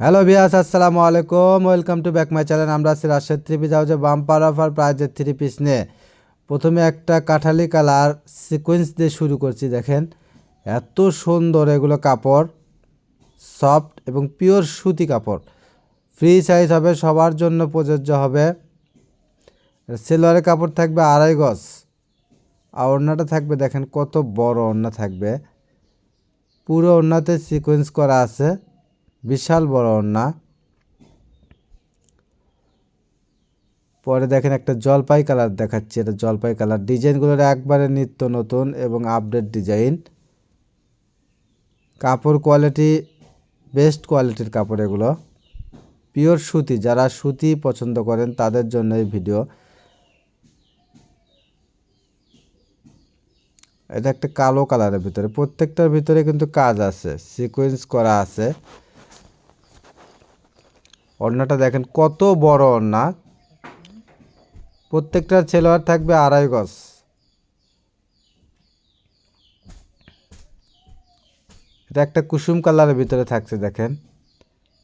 Hello বিয়াস আসসালামু আলাইকুম welcome to back my channel আমরা আছি রাজশাহী থ্রি পিস হাউসে বাম্পার অফার প্রাইজের থ্রি পিস নিয়ে। প্রথমে একটা কাঠালি কালার সিকোয়েন্স দিয়ে শুরু করছি, দেখেন। এত সুন্দর এগুলো কাপড়। সফট এবং পিওর সুতি কাপড়। ফ্রি সাইজ হবে, সবার জন্য প্রযোজ্য হবে। সেলোয়ারের কাপড় থাকবে আড়াই গজ। আর ওড়নাটা থাকবে, দেখেন কত বড় ওড়না থাকবে। পুরো ওড়নাতে সিকোয়েন্স করা আছে। বিশাল বড় ওড়না পরে দেখেন একটা জলপাই কালার দেখাচ্ছি। এটা জলপাই কালার। ডিজাইনগুলোর একবারে নিত্য নতুন এবং আপডেট ডিজাইন কাপড় কোয়ালিটি বেস্ট কোয়ালিটির কাপড় এগুলো। পিওর সুতি, যারা সুতি পছন্দ করেন তাদের জন্য এই ভিডিও এটা একটা কালো কালারের ভিতরে। প্রত্যেকটার ভিতরে কিন্তু কাজ আছে সিকোয়েন্স করা আছে। ওড়নাটা দেখেন, কত বড় ওড়না প্রত্যেকটার ছেলোয়ার থাকবে আড়াই গজ। এটা একটা কুসুম কালারের ভিতরে থাকছে, দেখেন।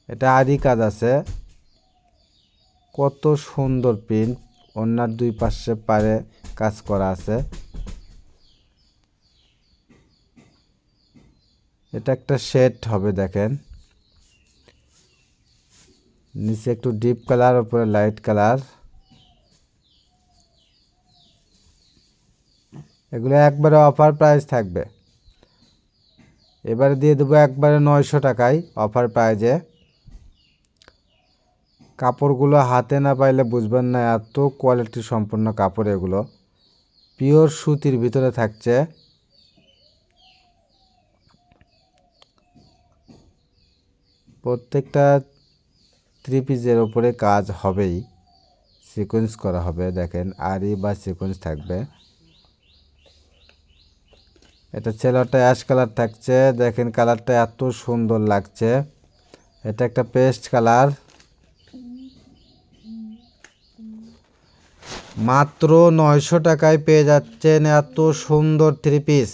এটা আদি কাজ আছে। কত সুন্দর প্রিন্ট ওড়নার দুই পাশে পারে কাজ করা আছে। এটা একটা শেড হবে, দেখেন। নিচে একটু ডিপ কালার উপরে লাইট কালার এগুলো একবারে অফার প্রাইস থাকবে। এবারে দিয়ে দেবো একবারে নয়শো টাকায় অফার প্রাইজে কাপড়গুলো হাতে না পাইলে বুঝবেন না, এত কোয়ালিটি সম্পন্ন কাপড় এগুলো। পিওর সুতির ভিতরে থাকছে। প্রত্যেকটা থ্রি পিসের ওপরে কাজ হবেই। সিকোয়েন্স করা হবে, দেখেন, আরি বা সিকোয়েন্স থাকবে। এটা ছেলেটা অ্যাশ কালার থাকছে, দেখেন কালারটা এত সুন্দর লাগছে। এটা একটা পেস্ট কালার মাত্র নয়শো টাকায় পেয়ে যাচ্ছেন এত সুন্দর থ্রি পিস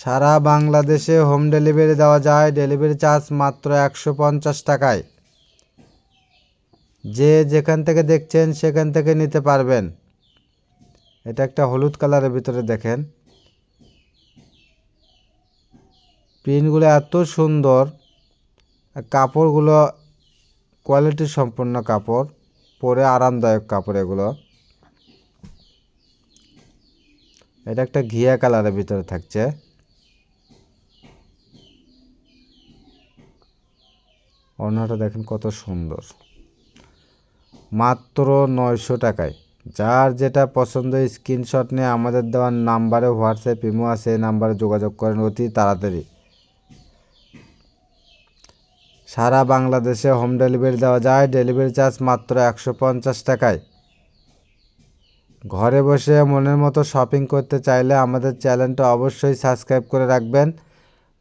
সারা বাংলাদেশে হোম ডেলিভারি দেওয়া যায় ডেলিভারি চার্জ মাত্র একশো পঞ্চাশ টাকায়। যে যেখান থেকে দেখছেন সেখান থেকে নিতে পারবেন। এটা একটা হলুদ কালারের ভিতরে দেখেন। প্রিন্টগুলো এত সুন্দর। কাপড়গুলো কোয়ালিটি সম্পন্ন কাপড়, পরে আরামদায়ক কাপড় এগুলো। এটা একটা ঘিয়া কালারের ভিতরে থাকছে। ওড়নাটা দেখেন কত সুন্দর। মাত্র নয়শো টাকায়। যার যেটা পছন্দ স্ক্রিনশট নিয়ে আমাদের দেওয়ার নাম্বারে হোয়াটসঅ্যাপ ইমো আছে, এই নাম্বারে যোগাযোগ করেন অতি তাড়াতাড়ি। সারা বাংলাদেশে হোম ডেলিভারি দেওয়া যায় ডেলিভারি চার্জ মাত্র একশো পঞ্চাশ টাকায়। ঘরে বসে মনের মতো শপিং করতে চাইলে আমাদের চ্যানেলটা অবশ্যই সাবস্ক্রাইব করে রাখবেন।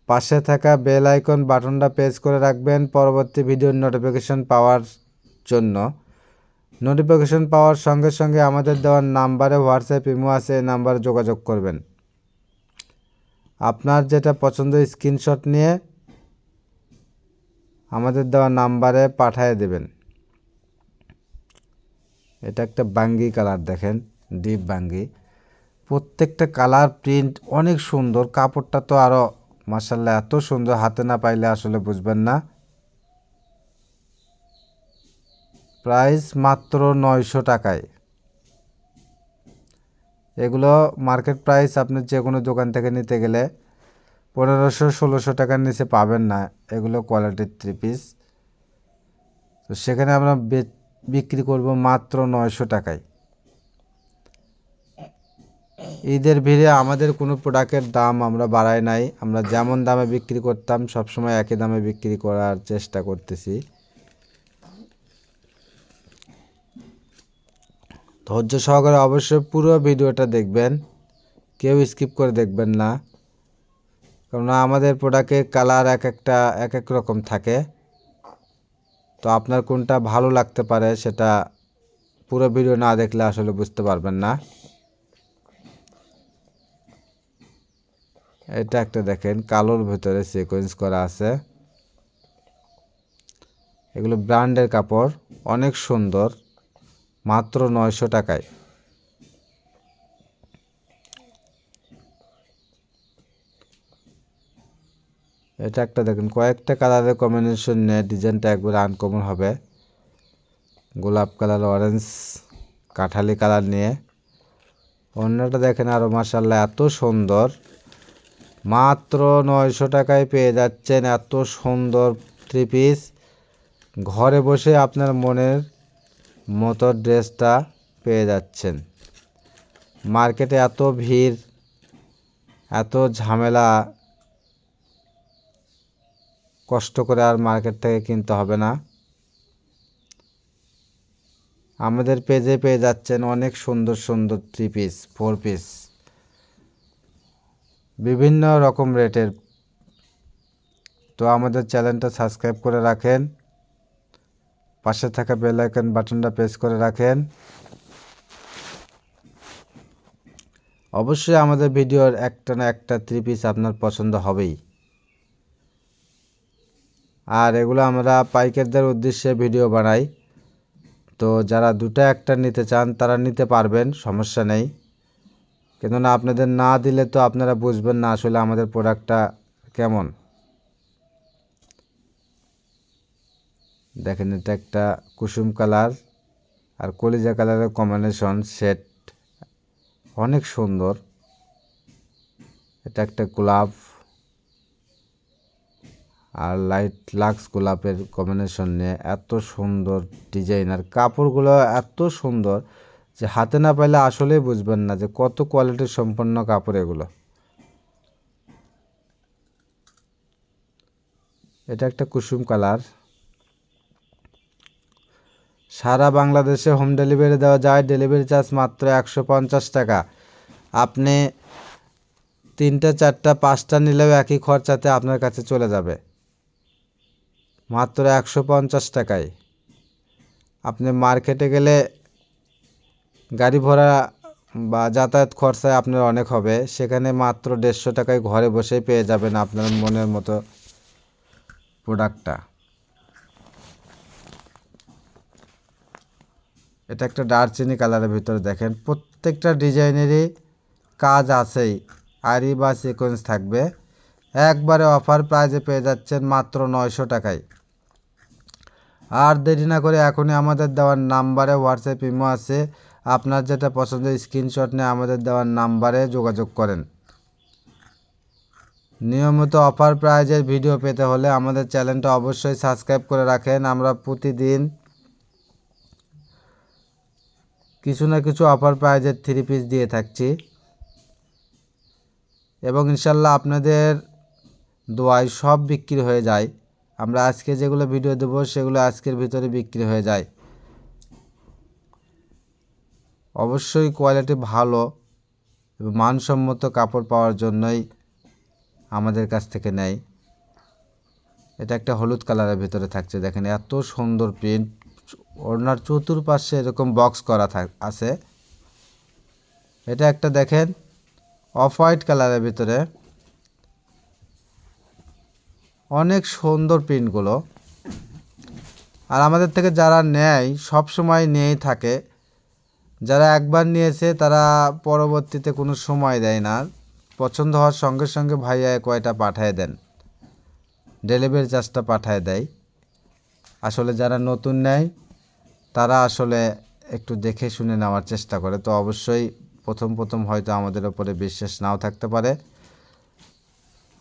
পাশে থাকা বেল আইকন বাটনটা প্রেস করে রাখবেন পরবর্তী ভিডিওর নোটিফিকেশন পাওয়ার জন্য। নোটিফিকেশন পাওয়ার সঙ্গে সঙ্গে আমাদের দেওয়ার নাম্বারে হোয়াটসঅ্যাপ ইমো আছে, এই নাম্বারে যোগাযোগ করবেন। আপনার যেটা পছন্দ স্ক্রিনশট নিয়ে আমাদের দেওয়া নাম্বারে পাঠিয়ে দেবেন। এটা একটা বাঙ্গি কালার দেখেন ডিপ বাঙ্গি। প্রত্যেকটা কালার প্রিন্ট অনেক সুন্দর, কাপড়টা তো আরও মাসাল্লাহ এত সুন্দর, হাতে না পাইলে আসলে বুঝবেন না। প্রাইস মাত্র নয়শো টাকায়। এগুলো মার্কেট প্রাইস আপনি যে কোনো দোকান থেকে নিতে গেলে পনেরোশো, ষোলোশো টাকার নিচে পাবেন না। এগুলো কোয়ালিটির থ্রি পিস তো সেখানে আমরা বিক্রি করব মাত্র নয়শো টাকায়। ঈদের ভিড়ে আমাদের কোনো প্রোডাক্টের দাম আমরা বাড়াই নাই। আমরা যেমন দামে বিক্রি করতাম, সবসময় একই দামে বিক্রি করার চেষ্টা করতেছি। ধৈর্য সহকারে অবশ্যই পুরো ভিডিওটা দেখবেন। কেউ স্কিপ করে দেখবেন না। কারণ আমাদের প্রোডাক্টের কালার এক একটা, এক এক রকম থাকে। তো আপনার কোনটা ভালো লাগতে পারে সেটা পুরো ভিডিও না দেখলে আসলে বুঝতে পারবেন না। এটা একটা দেখেন, কালোর ভেতরে সিকোয়েন্স করা আছে। এগুলো ব্র্যান্ডের কাপড়, অনেক সুন্দর। মাত্র নয়শো টাকায়। এটা একটা দেখেন, কয়েকটা কালারের কম্বিনেশন নিয়ে ডিজাইনটা একবারে আনকমন হবে। গোলাপ কালার অরেঞ্জ কাঁঠালি কালার নিয়ে। অন্যটা দেখেন আরও মাসাল্লাহ এত সুন্দর। মাত্র নয়শো টাকায় পেয়ে যাচ্ছেন এত সুন্দর থ্রি পিস ঘরে বসে আপনার মনের মতো ড্রেসটা পেয়ে যাচ্ছেন। মার্কেটে এত ভিড়, এত ঝামেলা, কষ্ট করে আর মার্কেট থেকে কিনতে হবে না। আমাদের পেজে পেয়ে যাচ্ছেন অনেক সুন্দর সুন্দর থ্রি পিস ফোর পিস বিভিন্ন রকম রেটের তো আমাদের চ্যানেলটা সাবস্ক্রাইব করে রাখেন। পাশে থাকা বেল আইকন বাটনটা প্রেস করে রাখেন। অবশ্যই আমাদের ভিডিওর একটা না একটা থ্রি পিস আপনার পছন্দ হবেই। আর এগুলো আমরা পাইকারদের উদ্দেশ্যে ভিডিও বানাই। তো যারা দুটো একটা নিতে চান, তারা নিতে পারবেন, সমস্যা নেই। কেননা আপনাদের না দিলে তো আপনারা বুঝবেন না আসলে আমাদের প্রোডাক্টটা কেমন। দেখেন এটা একটা কুসুম কালার আর কলিজা কালারের কম্বিনেশন সেট অনেক সুন্দর। এটা একটা গোলাপ আর লাইট লাক্স গোলাপের কম্বিনেশন নিয়ে এত সুন্দর ডিজাইন আর কাপড়গুলো এত সুন্দর যে হাতে না পাইলে আসলেই বুঝবেন না যে কত কোয়ালিটি সম্পন্ন কাপড় এগুলো। এটা একটা কুসুম কালার। সারা বাংলাদেশে হোম ডেলিভারি দেওয়া যায়। ডেলিভারি চার্জ মাত্র একশো পঞ্চাশ টাকা। আপনি তিনটা, চারটা, পাঁচটা নিলেও একই খরচাতে আপনার কাছে চলে যাবে। মাত্র একশো পঞ্চাশ টাকায়। আপনি মার্কেটে গেলে গাড়ি ভাড়া বা যাতায়াত খরচায় আপনার অনেক হবে। সেখানে মাত্র দেড়শো টাকায় ঘরে বসেই পেয়ে যাবেন আপনার মনের মতো প্রোডাক্টটা এটা একটা দারচিনি কালারের ভিতরে দেখেন। প্রত্যেকটা ডিজাইনেরই কাজ আছেই আরি বা সিকোয়েন্স থাকবে। একবারে অফার প্রাইজে পেয়ে যাচ্ছেন মাত্র নয়শো টাকায়। আর দেরি না করে এখনই আমাদের দেওয়ার নাম্বারে হোয়াটসঅ্যাপ ইমো আছে। আপনার যেটা পছন্দের স্ক্রিনশট নিয়ে আমাদের দেওয়ার নাম্বারে যোগাযোগ করেন। নিয়মিত অফার প্রাইজের ভিডিও পেতে হলে আমাদের চ্যানেলটা অবশ্যই সাবস্ক্রাইব করে রাখেন। আমরা প্রতিদিন কিছু না কিছু অফার প্রাইজের থ্রি পিস দিয়ে থাকছি। এবং ইনশাল্লাহ আপনাদের দোয়ায় সব বিক্রি হয়ে যায়। আমরা আজকে যেগুলো ভিডিও দেবো, সেগুলো আজকের ভিতরে বিক্রি হয়ে যায়। অবশ্যই কোয়ালিটি ভালো মানসম্মত কাপড় পাওয়ার জন্যই আমাদের কাছ থেকে নেয়। এটা একটা হলুদ কালারের ভিতরে থাকছে, দেখেন এত সুন্দর প্রিন্ট ওনার চতুর্পাশে এরকম বক্স করা থাক, আছে। এটা একটা দেখেন অফ হোয়াইট কালারের ভিতরে। অনেক সুন্দর প্রিন্টগুলো আর আমাদের থেকে যারা নেয় সব সময় নিয়েই থাকে। যারা একবার নিয়েছে, তারা পরবর্তীতে কোনো সময় দেয় না। পছন্দ হওয়ার সঙ্গে সঙ্গে ভাইয়া কয়টা পাঠায় দেন। ডেলিভারি চার্জটা পাঠায় দেয়। আসলে যারা নতুন নেয়, তারা আসলে একটু দেখে শুনে নেওয়ার চেষ্টা করে। তো অবশ্যই প্রথম প্রথম হয়তো আমাদের ওপরে বিশ্বাস নাও থাকতে পারে।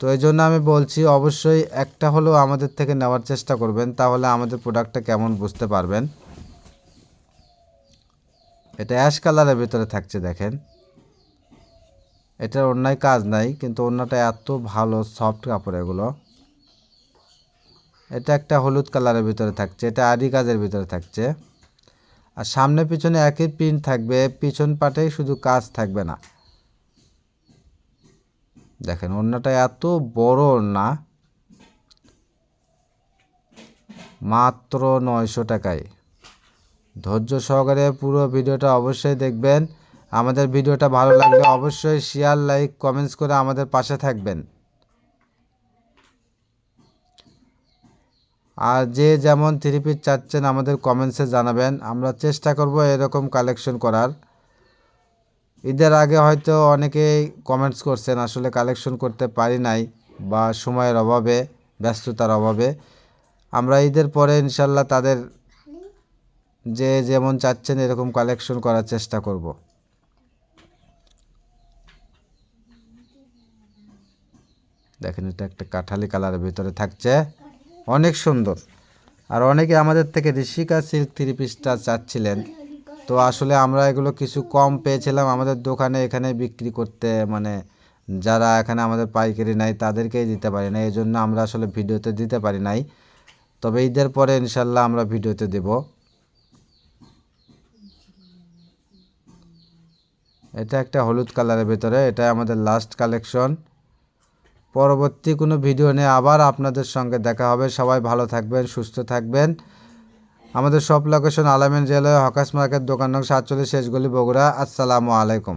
তো এই জন্য আমি বলছি, অবশ্যই একটা হলেও আমাদের থেকে নেওয়ার চেষ্টা করবেন, তাহলে আমাদের প্রোডাক্টটা কেমন বুঝতে পারবেন। এটা অ্যাশ কালারের ভিতরে থাকছে, দেখেন। এটার অন্যায় কাজ নাই, কিন্তু অন্যটা এত ভালো সফট কাপড় এগুলো। এটা একটা হলুদ কালারের ভিতরে থাকছে, এটা আদি কাজের ভিতরে থাকছে। আর সামনে পিছনে একই প্রিন্ট থাকবে, পিছন পাটেই শুধু কাজ থাকবে না। দেখেন, ওড়নাটা এত বড় ওড়না, মাত্র নয়শো টাকায়। ধৈর্য সহকারে পুরো ভিডিওটা অবশ্যই দেখবেন। আমাদের ভিডিওটা ভালো লাগলে অবশ্যই শেয়ার লাইক কমেন্টস করে আমাদের পাশে থাকবেন। আর যে যেমন থ্রি পিস চাচ্ছেন আমাদের কমেন্টসে জানাবেন। আমরা চেষ্টা করব এরকম কালেকশন করার। ঈদের আগে হয়তো অনেকেই কমেন্টস করছেন, আসলে কালেকশন করতে পারি নাই বা সময়ের অভাবে, ব্যস্ততার অভাবে। আমরা ঈদের পরে ইনশাল্লাহ তাদের যে যেমন চাচ্ছেন এরকম কালেকশন করার চেষ্টা করব। দেখেন এটা একটা কাঠালি কালারের ভিতরে থাকছে। অনেক সুন্দর। আর অনেকে আমাদের থেকে ঋষিকা সিল্ক থ্রি পিসটা চাচ্ছিলেন। তো আসলে আমরা এগুলো কিছু কম পেয়েছিলাম আমাদের দোকানে এখানে বিক্রি করতে। মানে যারা এখানে আমাদের পাইকারি নাই তাদেরকেই দিতে পারি না। এই জন্য আমরা আসলে ভিডিওতে দিতে পারি নাই। তবে ঈদের পরে ইনশাল্লাহ আমরা ভিডিওতে দেব। এটা একটা হলুদ কালারের ভেতরে। এটা আমাদের লাস্ট কালেকশন পরবর্তী কোনো ভিডিও নিয়ে আবার আপনাদের সঙ্গে দেখা হবে। সবাই ভালো থাকবেন, সুস্থ থাকবেন। আমাদের সব লোকেশন আলামিন জেলায় হকাস মার্কেট, দোকান নং সাতচল্লিশ, শেষগুলি বগুড়া। আসসালামু আলাইকুম।